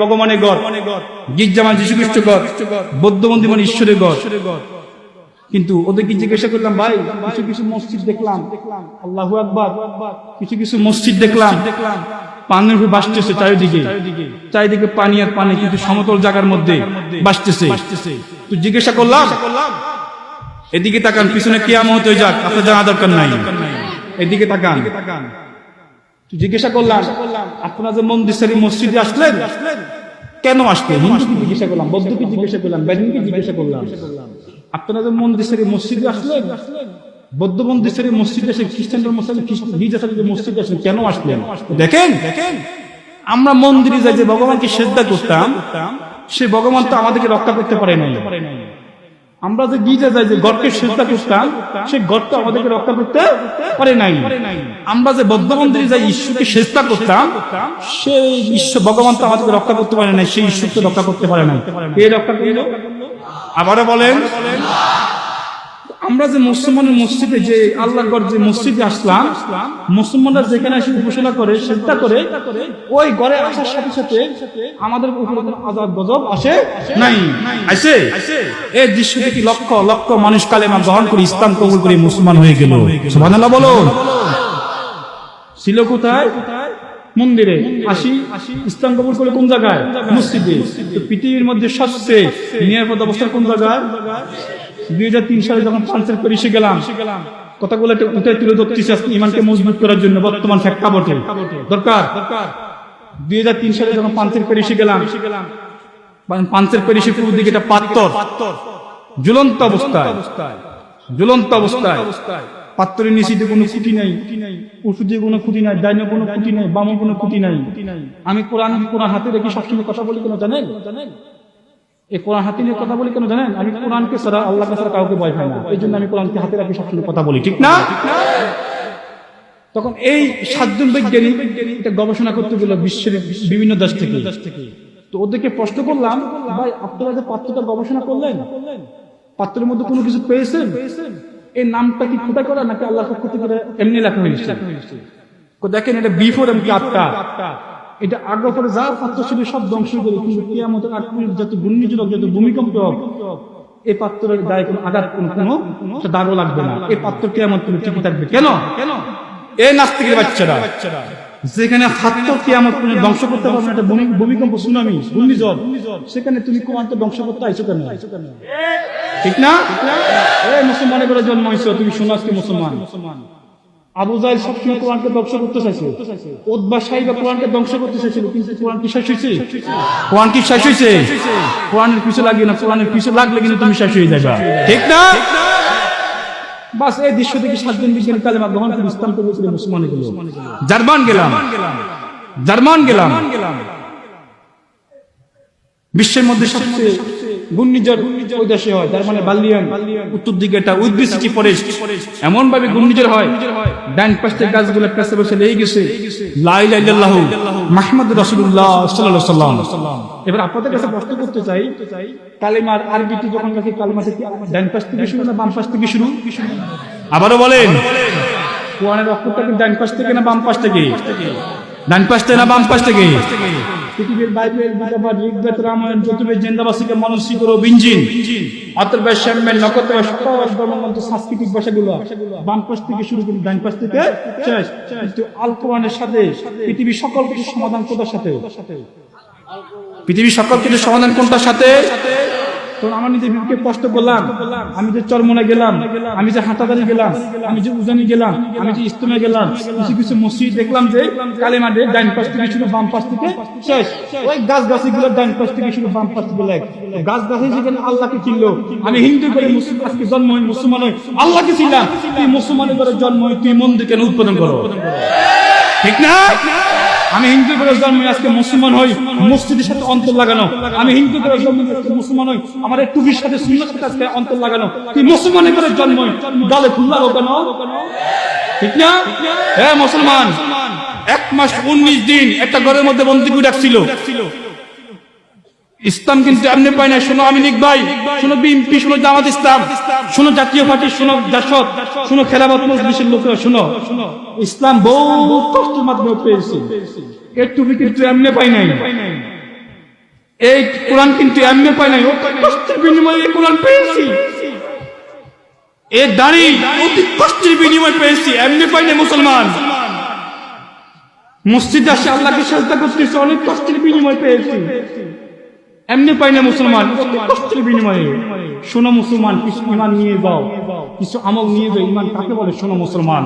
ভগবানের গড় গির্জামা যীশু খ্রিস্ট গড় বৌদ্ধ মন্দির মানে ঈশ্বরের গড়। কিন্তু ওদেরকে জিজ্ঞাসা করলাম, ভাই, কিছু কিছু মসজিদ দেখলাম। আল্লাহ আকবার। কিছু কিছু মসজিদ দেখলাম। পানির উপরে বাসতেছে চারিদিকে। চারিদিকে পানি আর পানি, কিন্তু সমতল জায়গার মধ্যে বাসতেছে। তো জিজ্ঞাসা করলাম। এদিকে তাকান, পিছনে কেয়ামত হয়ে যাক, আপনার জানা দরকার নাই। এদিকে তাকান। জিজ্ঞাসা করলাম, আপনারা যে মন্দির মসজিদে আসলেন, কেন আসলেন? হিন্দুকে জিজ্ঞাসা করলাম, বৌদ্ধকে জিজ্ঞাসা করলাম বেদিনকে জিজ্ঞাসা করলাম, আপনারা যে মন্দির মসজিদে আসলেন, বৌদ্ধ মন্দির মসজিদে এসে খ্রিস্টানদের মসজিদে গির্জা সারি মসজিদে আসলেন, কেন আসলেন? দেখেন দেখেন, আমরা মন্দিরে যাই যে ভগবানকে শ্রদ্ধা করতাম, সে ভগবান তো আমাদেরকে রক্ষা করতে পারে নাই। আমরা যে গির্জা যাই যে গর্তের সেজদা করতাম সেই গর্ত আমাদেরকে রক্ষা করতে পারে নাই। আমরা যে বদ্ধ মন্দিরে যাই ঈশ্বরকে সেজদা করতাম সেই ঈশ্বর ভগবান তো আমাদেরকে রক্ষা করতে পারে নাই সেই ঈশ্বরকে রক্ষা করতে পারে নাই। এই রক্ষা করল? আবারও বলেন। আমরা যে মুসলমানের মসজিদে যে আল্লাহ গড় যে মসজিদে আসলাম, মুসলমানরা যেখানে এসে উপাসনা করে শ্রদ্ধা করে, ওই ঘরে আসার সাথে সাথে আমাদের উপরে কোনো আজাদ গজব আসে নাই। আসে? এই দৃশ্য দেখি লক্ষ লক্ষ মানুষ কালে কালেমা গ্রহণ করে, ইসলাম কবুল করে মুসলমান হয়ে গেল? সুবহানাল্লাহ বলো ছিল কোথায়? মন্দিরে। আসি, ইসলাম কবুল করে কোন জায়গায়? মসজিদে। পৃথিবীর মধ্যে সবচেয়ে নিরাপদ অবস্থা কোন জায়গায়? দুই হাজার তিন সালে যখন পাঞ্চের করে এসে গেলাম, কথাগুলো একটু উঠে তুলে আজকে ইমানকে মজবুত করার জন্য বর্তমান বটে দরকার? দুই হাজার তিন সালে যখন পাঞ্চের করে এসে গেলাম পাঞ্চের করে এসে পূর্ব দিকে একটা পাত্তর ঝুলন্ত অবস্থায় ঝুলন্ত অবস্থায় পাত্রের নিচেতে কোনো খুঁটি নাই উঁচুতে কোনো খুঁটি নাই, ডাইনে কোনো খুঁটি নাই, বামে কোনো খুঁটি নাই। আমি কোরআন কোরআন হাতে রেখে সবসময় কথা বলি কেন জানেন জানেন? এই কোরআন হাতে নিয়ে কথা বলি কেন জানেন? আমি কোরআনকে ছাড়া আল্লাহকে ছাড়া কাউকে ভয় পাই না। এই জন্য আমি কোরআনকে হাতে রাখি সবসময় কথা বলি, ঠিক না? তখন এই সাতজন বৈজ্ঞানিক এটা গবেষণা করতে গেল বিশ্বের বিভিন্ন দেশ থেকে। তো ওদেরকে প্রশ্ন করলাম, ভাই, আপনারা যে পাত্রটা গবেষণা করলেন, পাত্রের মধ্যে কোনো কিছু পেয়েছেন? এই নামটা কি ফুটা করা নাকি আল্লাহ পক্ষ থেকে এমনি লেখা হয়েছে? দেখেন এটা বিফোর এমনি আটটা এটা আগ্রহ করে যা পাত্র ছিল সব ধ্বংস করে কিন্তু আগ পর্যন্ত যত ঘূর্ণিঝড়, যত ভূমিকম্প হোক এই পাত্রের কোনো আঘাত, কোনো কোনো লাগবে না। এই পাত্র টিকে থাকবে। কেন? কেন নাস্তিকের বাচ্চারা, যেখানে হাত্ত কেয়ামত কোনো ধ্বংস করতে পারবে একটা ভূমিকম্প, সুনামি, ঘূর্ণিঝড়, সেখানে তুমি কোরআন ধ্বংস করতে আইছো কেন? ঠিক না? মুসলমানের জন্ম হয়েছে, তুমি শোনো আজকে মুসলমান। আবু সবসময় কোরআনকে ধ্বংস করতে চাইছে উদ্বা সাহিবা কোরআনকে ধ্বংস করতে চাইছিল, কিন্তু কোরআন কি শেষ হয়েছে? কোরআন কি শেষ হয়েছে? কোরআনের পিছু না, কোরআনের পিছু লাগলে কিন্তু তুমি শেষ হয়ে যাবে ঠিক না? বাস এই দৃশ্য দেখে সাতজন বিজ্ঞানী কালেমা গ্রহণ করে ইসলাম কবুল গেল জার্মান গেলাম। জার্মান গেলাম। বিশ্বের মধ্যে সবচেয়ে মানে উত্তর দিকে এমন ভাবে হয় লাই মাহমুদ এবার আপনাদের কাছে প্রশ্ন করতে চাই, কালিমার আরবিতে যখন ডান পাশ থেকে শুরু না বাম পাশ থেকে শুরু? আবারও বলেন। কোরআনের অক্ষরটা ডান পাশ থেকে না বাম পাশ থেকে? ডান পাশ থেকে না বাম পাশ থেকে পৃথিবীর বাইবেল গীতাপাঠ ঋগ্বেদ রামায়ণ যতুর্বেদ জেন্দাবাসীকে মনস্বী করো, বিঞ্জিন। অতর্বেদ শ্যামের নকতবে সকল ধর্মগ্রন্থ, সাংস্কৃতিক ভাষাগুলো বাম পাশ থেকে শুরু করে ডান পাশ থেকে শেষ। কিন্তু আল কোরআনের সাথে পৃথিবীর সকল কিছু সমাধান কোথার সাথে? পৃথিবীর সকল কিছু সমাধান কোনটার সাথে? তখন আমার নিজের কষ্ট করলাম। আমি যে চরমনে গেলাম, আমি যে হাঁটাদারি গেলাম, আমি যে উজানি গেলাম, আমি যে ইস্তমে গেলাম, কিছু কিছু মসজিদ দেখলাম যে কালী মাঠে ডাইন পাশ থেকে শুরু বাম পাশ থেকে শেষ। ওই গাছ গাছি গুলো ডাইন পাশ থেকে শুরু বাম পাশ থেকে গাছ গাছি যেখানে আল্লাহকে চিনলো, আমি হিন্দু করে মুসলিম, আজকে জন্ম হই মুসলমান হই আল্লাহকে চিনলাম। তুই মুসলমানের করে জন্ম হই তুই মন্দির কেন উৎপাদন করো? ঠিক না? আমি হিন্দু করে জন্ম আজকে মুসলমান হই, মসজিদের সাথে অন্তর লাগানো। আমি হিন্দু জন্ম হয়ে আজকে মুসলমান হই, আমার টুপির সাথে সুন্নার সাথে আজকে অন্তর লাগানো। তুই মুসলমানের করে জন্ম গালে লাগাও কেন ঠিক না? হ্যাঁ মুসলমান, এক মাস উনিশ দিন একটা ঘরের মধ্যে বন্দী করে রাখছিল। ইসলাম কিন্তু এমনি পাই না। শোনো আমি লিখ ভাই, শোনো বিএনপি, শোনো জামাত ইসলাম, শোনো জাতীয় পার্টি, শোনো জাসদ, শোনো খেলাবাদ মজলিসের লোকেরা, শোনো। ইসলাম বহু কষ্টের মাধ্যমে পেয়েছে। এর টুপি কিন্তু এমনি পাই নাই। এই কোরআন কিন্তু এমনি পাই নাই। কষ্টের বিনিময়ে এই কোরআন পেয়েছি। এ দাঁড়ি অতি কষ্টের বিনিময় পেয়েছি। এমনি পাই নাই মুসলমান। মসজিদে আসে আল্লাহকে সাজদা করতেছে, অনেক কষ্টের বিনিময় পেয়েছি। এমনি পাই না মুসলমান, কষ্টের বিনিময়ে। শোনো মুসলমান, কিছু ইমান নিয়ে যাও। কিছু আমল নিয়ে যাও। ইমান কাকে বলে? শোনো মুসলমান।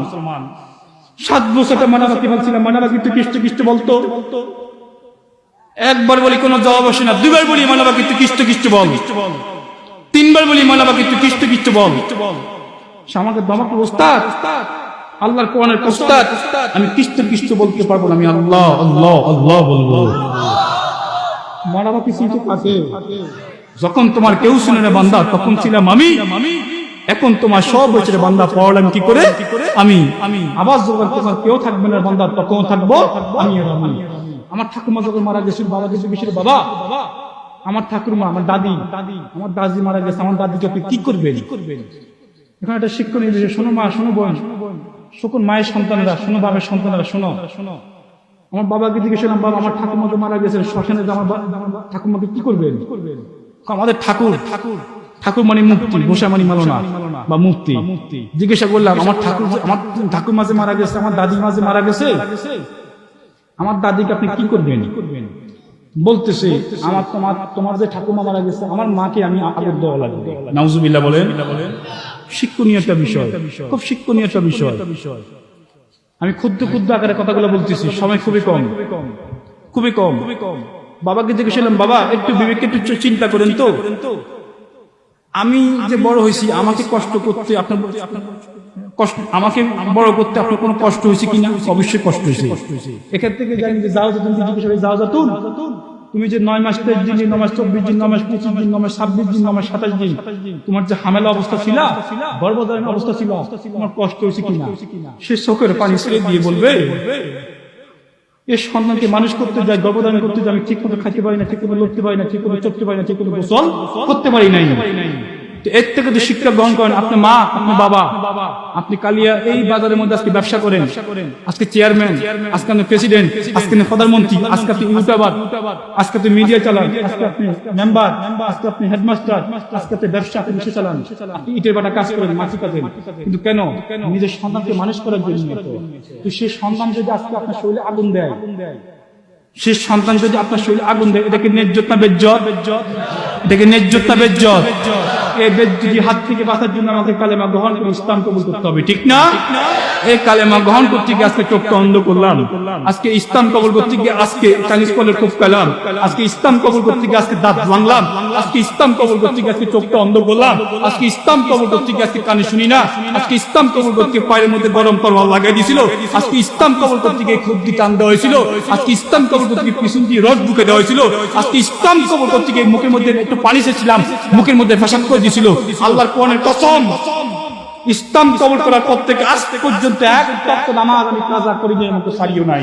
সাত বছরটা মানাবাকি ভাবছিলাম মানাবাকি তো কিষ্ট কিষ্ট বলতো। একবার বলি কোনো জবাব আসে না। দুবার বলি মানাবাকি তুই কিষ্ট কিষ্ট বল। তিনবার বলি মানাবাকি তুই কিষ্ট কিষ্ট বল। আমাকে দমাকে ওস্তাদ, আল্লাহর কোরআনের ওস্তাদ আমি কিষ্ট কিষ্ট বলতে পারব না। আমি আল্লাহ আল্লাহ আল্লাহ বলব। মারাবাকি চিনতে থাকে যখন তোমার কেউ শুনে না বান্দা তখন ছিলাম আমি। এখন তোমার সব বছর বান্দা পড়লাম কি করে? আমি। আমি। আবার যখন তোমার কেউ থাকবে না বান্দা তখন থাকব আমি আমি। আমার ঠাকুমা যখন মারা গেছিল বাবা গেছে গেছিল বাবা? আমার ঠাকুরমা আমার দাদি। দাদি আমার দাদি মারা গেছে আমার দাদিকে আপনি কি করবেন? কি করবেন এখানে একটা শিক্ষণীয় বিষয় শোনো মা শোনো বোন। শোকন মায়ের সন্তানরা শোনো বাবার সন্তানরা শোনো শোনো। আমার বাবাকে জিজ্ঞেস করলাম বাবা আমার ঠাকুমাকে মারা গেছে শ্মশানে আমার ঠাকুমাকে কি করবেন? আমাদের ঠাকুর ঠাকুর। ঠাকুর মানে মুক্তি বসা মানে মালনা বা মুক্তি। জিজ্ঞাসা করলাম আমার ঠাকুর আমার ঠাকুর মাঝে মারা গেছে আমার দাদি মাঝে মারা গেছে? আমার দাদিকে আপনি কি করবেন? বলতেছে আমার তোমার তোমার যে ঠাকুমা মারা গেছে আমার মাকে আমি আদর দেওয়া লাগবে। নাউজুবিল্লাহ বলেন। শিক্ষণীয় একটা বিষয়। খুব শিক্ষণীয় একটা বিষয়। আমি ক্ষুদ্র ক্ষুদ্র আকারে কথাগুলো বলতেছি, সময় খুবই কম। খুবই কম। বাবাকে জিজ্ঞেসলাম, বাবা, একটু বিবেক একটু চিন্তা করেন তো। আমি যে বড় হয়েছি, আমাকে কষ্ট করতে আপনার কষ্ট, আমাকে বড় করতে আপনার কোনো কষ্ট হয়েছে কিনা? অবশ্যই কষ্ট হয়েছে। এক্ষেত্রে জানি যে যাও যাতুন যাও যাতুন তুমি যে নয় মাস, তেইশ দিন, নয় মাস, চব্বিশ দিন, নয় মাস, পঁচিশ দিন, নয় মাস, ছাব্বিশ দিন, নয় মাস, সাতাশ দিন, তোমার যে হামেলা অবস্থা ছিল গর্ভধারণ অবস্থা ছিল, তোমার কষ্ট হয়েছে কিনা? সে চোখের পানি ছেড়ে দিয়ে বলবে এর সন্তানকে মানুষ করতে যায়, গর্ভধারণ করতে যায়, আমি ঠিক মতো খাইতে পারি না ঠিক মতো লড়তে পারি না ঠিক মতো চড়তে পারি না ঠিক মতো গোসল করতে পারি নাই। এর থেকে যে শিক্ষা গ্রহণ করেন আপনার মা আপনার বাবা। আপনি কালিয়া এই বাজারের মধ্যে আজকে ব্যবসা করেন। আজকে চেয়ারম্যান আজকে আপনি প্রেসিডেন্ট আজকে আপনি প্রধানমন্ত্রী, আজকে আপনি ইউটিউবার আজকে আপনি মিডিয়া চালান, আজকে আপনি মেম্বার আজকে আপনি হেডমাস্টার আজকে আপনি ব্যবসা, আপনি রিক্সা চালান। আপনি ইটের বাটা কাজ করেন, মাটি কাজেন কিন্তু কেন? নিজের সন্তানকে মানুষ করার জন্য। তো সেই সন্তান যদি আজকে আপনার শরীরে আগুন দেয় সে সন্তান যদি আপনার শরীরে আগুন দেয়, এটাকে ন্যায্যত বেজ্জত। এটাকে ন্যায্যত বেজ্জত। কালেমা ইসলাম করতে কালেমা গিয়ে আজকে খুব পেলাম আজকে ইসলাম করতে গিয়ে আজকে দাঁত ভাঙলাম। আজকে ইসলাম করতে গিয়ে আজকে চোখটা অন্ধ করলাম। আজকে ইসলাম করতে গিয়ে আজকে কানে শুনি না। আজকে ইসলাম করতে পায়ের মধ্যে গরম তরোয়াল লাগাই দিয়েছিল। আজকে ইসলাম কবুল করতে গিয়ে খুদ্দি টান দেওয়া হয়েছিল। আজকে ইসলাম কবুল করতে গিয়ে পিছন দিয়ে রড বুকে দেওয়া হয়েছিল। আজকে ইসলাম কবুল করতে গিয়ে মুখের মধ্যে একটু পানি সেছিলাম মুখের মধ্যে ফ্যাশন করে দিয়েছিল আল্লাহর কোরআনের কসম। ইসলাম কবুল করার পর থেকে আজ পর্যন্ত এক তত্ত্ব নামাজ আমি কাজা করি নাই মতো সারিও নাই।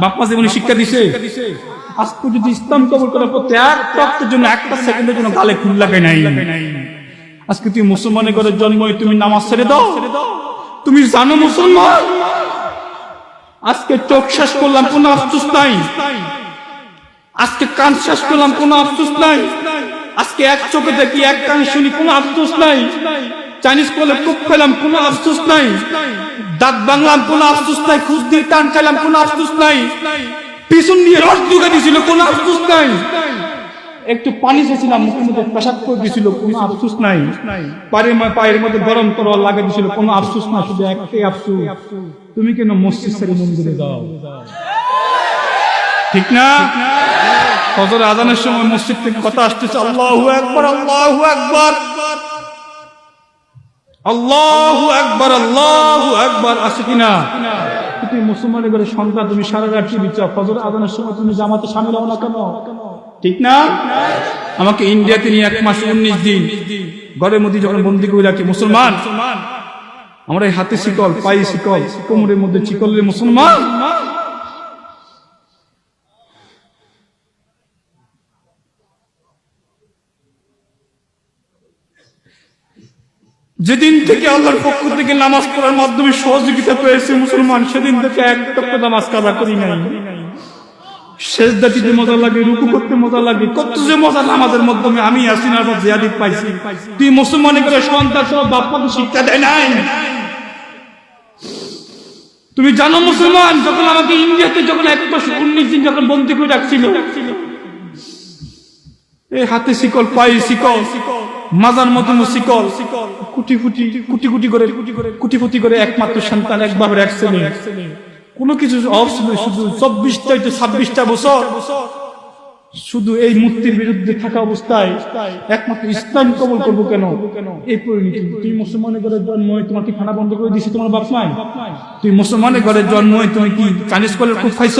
বাপ্পা জীবনে শিক্ষা দিছে। আজ পর্যন্ত ইসলাম কবুল করার পর এক তত্ত্বের জন্য একটা সেকেন্ডের জন্য গালে খুল লাগাই নাই। আজকে তুমি মুসলমানের ঘরে জন্ম হয়ে তুমি নামাজ ছেড়ে দাও। তুমি জানো মুসলমান? আজকে চোখ শেষ করলাম কোনো আফসোস নাই। আজকে কান শেষ করলাম কোনো আফসোস নাই। আজকে এক চোখে দেখি, এক কান শুনি, কোনো আফসোস নাই। চাইনিজ কলে কুপ খেলাম কোনো আফসোস নাই। দাঁত বাংলাম কোনো আফসোস নাই। খুদ দিয়ে টান খেলাম কোনো আফসোস নাই। পিছন দিয়ে রস ঢুকে দিয়েছিল কোনো আফসোস নাই। একটু পানি চেয়েছিলাম মুখের মধ্যে পেশাব করে দিয়েছিল কোনো আফসোস নাই। পায়ের পায়ের মধ্যে গরম তরল লাগে দিয়েছিল কোনো আফসোস না, শুধু একটাই আফসোস। তুমি কেন মসজিদ ছেড়ে মন্দিরে যাও? ঠিক না? ফজর আজানের সময় মসজিদ থেকে কথা আসতেছে, আল্লাহু একবার আল্লাহু একবার আল্লাহু একবার আল্লাহু একবার আছে কিনা তুমি মুসলমানের ঘরে সন্তান তুমি সারা রাত টিভি চাও, ফজর আজানের সময় তুমি জামাতে সামিল হও না কেন? ঠিক না? আমাকে ইন্ডিয়াতে নিয়ে এক মাস উনিশ দিন ঘরের মধ্যে যখন বন্দি করে রাখি মুসলমান? আমরা এই হাতে শিকল, পায়ে শিকল, কোমরের মধ্যে চিকলের মুসলমান? যেদিন থেকে আল্লাহর পক্ষ থেকে নামাজ পড়ার মাধ্যমে সহযোগিতা পেয়েছে মুসলমান, সেদিন থেকে এক টুকরো নামাজ কাজা করি নাই। লাগে করতে নাই। তুমি জানো মুসলমান, যখন আমাকে ইন্ডিয়াতে যখন এক বছর উনিশ দিন যখন বন্দি করে রাখছিল, এই হাতে শিকল পাই পায়ে শিকল মাজার মতন শিকল, কুটি কুটি কুটি কুটি করে, কুটি কুটি করে একমাত্র সন্তান, এক বাবার এক ছেলে। কোনো কিছু অফ শুধু চব্বিশটা ছাব্বিশটা বছর। শুধু এই মূর্তির বিরুদ্ধে থাকা অবস্থায় একমাত্র ইসলাম কবল করব কেন? এই পরিণতি। তুই মুসলমানের ঘরে জন্ম তোমার কি খানা বন্ধ করে দিছে তোমার বাপ মাই তুই মুসলমানের ঘরে জন্ম তুমি কি কানিস কলের খুব খাইছ?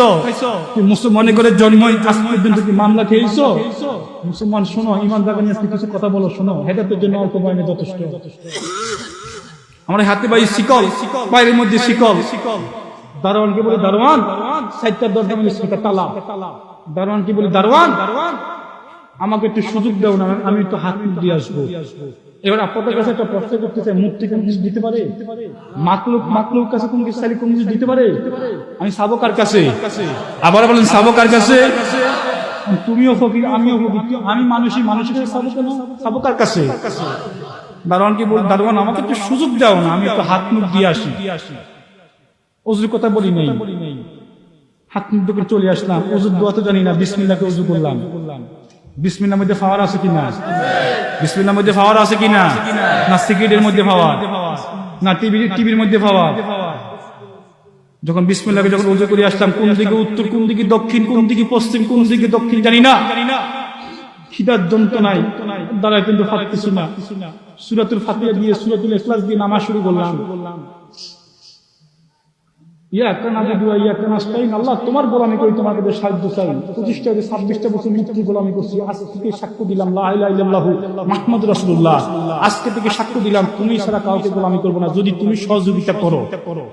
তুই মুসলমানের ঘরে জন্ম আজ পর্যন্ত কি মামলা খেয়েছ? মুসলমান, শোনো ইমান দাগানি আজকে কিছু কথা বলো, শোনো। হেদাতের জন্য অল্প বয়নে যথেষ্ট। আমার হাতে বাই শিকল বাইরের মধ্যে শিকল। দারোয়ানকে বলে দারোয়ান সাইটটার দরজা মানে সেটা তালা। দারোয়ান কি বলি, দারোয়ান, আমাকে একটু সুযোগ দাও না, আমি একটু হাত দিয়ে আসব। এবার আপনাদের কাছে একটা প্রশ্ন করতে চাই, মূর্তি কোন কিছু দিতে পারে? মাকলুক মাকলুক কাছে কোন কিছু চাইলে কোন কিছু দিতে পারে? আমি সাবকার কাছে? আবার বলেন সাবকার কাছে? তুমিও ফকির, আমিও ফকির, আমি মানুষই, মানুষের কাছে সাবো সাবকার কাছে? দারোয়ান কি বল, দারোয়ান, আমাকে একটু সুযোগ দাও না, আমি একটু হাত মুখ দিয়ে আসি। অজুর কথা বলি নেই। হাত মুখ ধুয়ে চলে আসলাম। অজুর দোয়া তো জানি না বিসমিল্লাকে অজু করলাম। বিসমিল্লার মধ্যে পাওয়ার আছে কিনা? বিসমিল্লার মধ্যে পাওয়ার আছে কিনা? না সিগারেটের মধ্যে পাওয়ার না টিভি, টিভির মধ্যে পাওয়ার যখন বিসমিল্লাকে যখন উজু করে আসলাম, কোন দিকে উত্তর, কোন দিকে দক্ষিণ, কোন দিকে পশ্চিম, কোন দিকে দক্ষিণ জানি না। খিদার যন্ত্রণায় দ্বারা কিন্তু ফাটতেছি না। সুরাতুল ফাতিহা দিয়ে সুরাতুল ইখলাস দিয়ে নামাজ শুরু করলাম। ইয়াকা নাবিদু ওয়া ইয়াকা নাস্তাইন আল্লাহ তোমার গোলামি করি তোমার কাছে সাহায্য চাই। পঁচিশটা থেকে ছাব্বিশটা বছর মৃত্যু গোলামি করছি আজ থেকে সাক্ষ্য দিলাম? লা ইলাহা ইল্লাল্লাহু মাহমুদ রাসূলুল্লাহ। আজকে থেকে সাক্ষ্য দিলাম, তুমি ছাড়া কাউকে গোলামি করব না। যদি তুমি সহযোগিতা করো,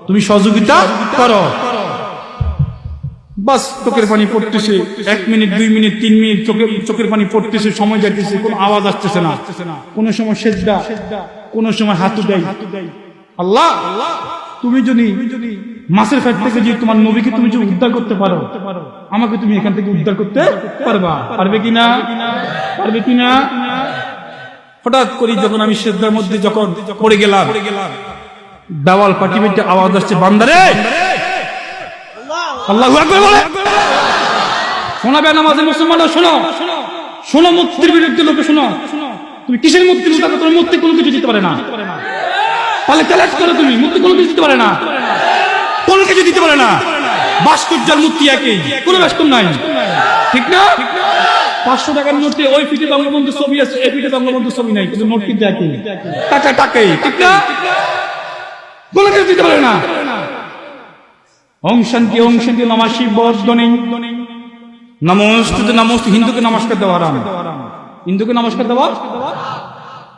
তুমি সহযোগিতা করো। বাস, চোখের পানি পড়তেছে। এক মিনিট, দুই মিনিট, তিন মিনিট চোখের চোখের পানি পড়তেছে, সময় যাইতেছে, কোনো আওয়াজ আসতেছে না। কোনো সময় সেজদা, কোনো সময় হাতু দেয় আল্লাহ, তুমি যদি মাছের ফ্যাট থেকে যদি তোমার নবীকে তুমি যদি উদ্ধার করতে পারো, আমাকে তুমি এখান থেকে উদ্ধার করতে পারবা। পারবে কিনা পারবে কিনা হঠাৎ করি যখন আমি সেজদার মধ্যে যখন পড়ে গেলাম, দেওয়াল পাটি মেটে আওয়াজ আসছে, বান্দারে! আল্লাহ আকবার বলে! শোনাবে নামাজের মুসলমান শোনো! শোনো মুক্তির বিরুদ্ধে লোকে শোনো! তুমি কিসের মুক্তি তোমার মুক্তি কোনো কিছু দিতে পারে না। তাহলে চ্যালেঞ্জ করো তুমি মুক্তি কোনো কিছু দিতে পারে না। কোনো কিছু দিতে পারে না। ভাস্কর্যার মূর্তি একই, কোনো ভাস্কর নাই। ঠিক না? পাঁচশো টাকার নোটে ওই পিঠে বঙ্গবন্ধু ছবি আছে, এই পিঠে বঙ্গবন্ধু ছবি নাই, কিন্তু নোট কিন্তু একই। টাকা টাকাই, ঠিক না? কোনো কিছু দিতে পারে না। ওম শান্তি ওম শান্তি নমাসি বর্ধনী নমস্তে নমস্তে হিন্দুকে নমস্কার দেওয়া হারাম। হিন্দুকে নমস্কার দেওয়া?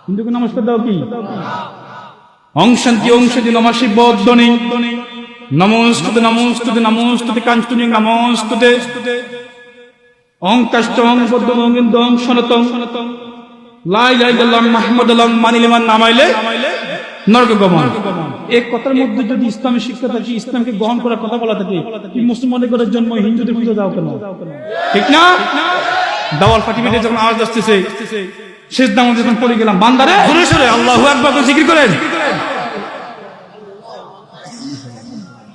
হিন্দুকে নমস্কার দেওয়া কি? ওং শান্তি ওং শান্তি নমাসি বর্ধনী নমস্তুতে নমস্তুতে নমস্তুতে কাঞ্চনী নমস্তুতে। অং কাষ্ট অং সনাতং। লাই লাই আল্লাহ মাহমুদ আল্লাহ মানিলিমান নামাইলে নরক গমন এই কথার মধ্যে যদি ইসলামের শিক্ষা থাকে, ইসলামকে গ্রহণ করার কথা বলা থাকে কি মুসলমানের ঘরের জন্ম, হিন্দুদের পুজো দাও কেন? ঠিক না? দাওয়াল ফাটি মেটে যখন আওয়াজ আসতেছে, শেষ দাম যখন পড়ে গেলাম, বান্দারে আল্লাহ একবার জিকির করেন।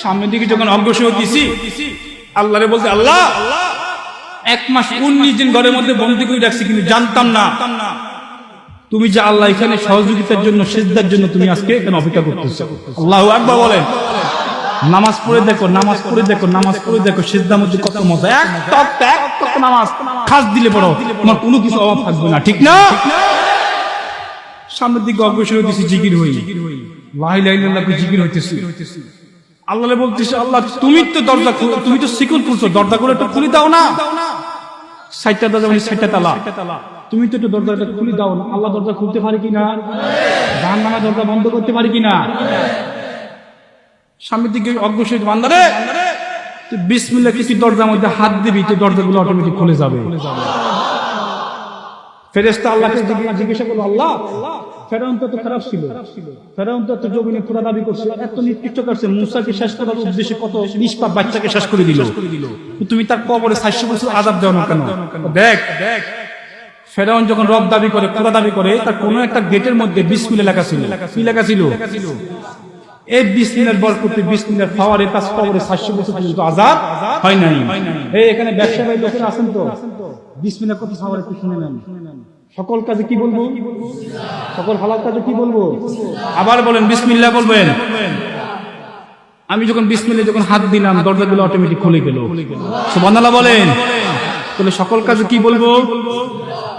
সামনের দিকে যখন অগ্রসর দিছি আল্লাহরে বলতে আল্লাহ, এক মাস উনিশ দিন ঘরের মধ্যে বন্দি করে রাখছি, কিন্তু জানতাম না। তুমি যে আল্লাহ এখানে সহযোগিতার জন্য, সেজদার জন্য তুমি আজকে এখানে অপেক্ষা করতেছো। আল্লাহ আকবার বলেন। নামাজ পড়ে দেখো, নামাজ পড়ে দেখো, নামাজ পড়ে দেখো সিদ্ধার মধ্যে কত মজা। এক টক এক নামাজ। খাস দিলে পড়ো, তোমার কোনো কিছু অভাব থাকবে না, ঠিক না? সামনের দিকে অগ্রসর হইতেছি, জিকির হই। লাই লাল্লাহ জিকির হইতেছি। আল্লাহ বলতেছে, আল্লাহ, তুমি তো দরজা তুমি তো শিকল খুলছো, দরজা করে একটু খুলে দাও না। ষাটটা দরজা মানে ষাটটা তালা। তুমি তো একটু দরজাটা খুলে দাও না। আল্লাহ দরজা খুলতে পারে কিনা জাহান নামা দরজা বন্ধ করতে পারে কিনা সামনের দিকে অগ্রসর বান্দারে বিসমিল্লা কিছু দরজার মধ্যে হাত দিবি, তো দরজাগুলো অটোমেটিক খুলে যাবে। ফেরেস্তা আল্লাহকে জিজ্ঞে- জিজ্ঞাসা করল, আল্লাহ ফেরাউন যখন রব দাবি করে দাবি করে, তার কোনো একটা গেটের মধ্যে বিসমিল্লা লেখা ছিল। কি লেখা ছিল? এই বিসমিল্লার বরকতে বিসমিল্লার পাওয়ারে তার কবরে সাতশো বছর পর্যন্ত আজাব হয় নাই। এখানে ব্যবসায়ী লোকেরা আছেন তো? বিসমিল্লা কত পাওয়ার একটু শুনে নেন। সকল কাজে কি বলব? সকল হালাল কাজে কি বলব? আবার বলেন, বিসমিল্লাহ বলবেন? আমি যখন বিসমিল্লাহ, যখন হাত দিলাম, দরজাগুলো অটোমেটিক খুলে গেল। সুবহানাল্লাহ বলেন। তাহলে সকল কাজে কি বলব?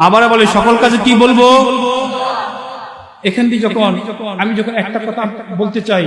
আবার বলে, সকল কাজে কি বলব? এখান দিয়ে যখন, আমি যখন একটা কথা বলতে চাই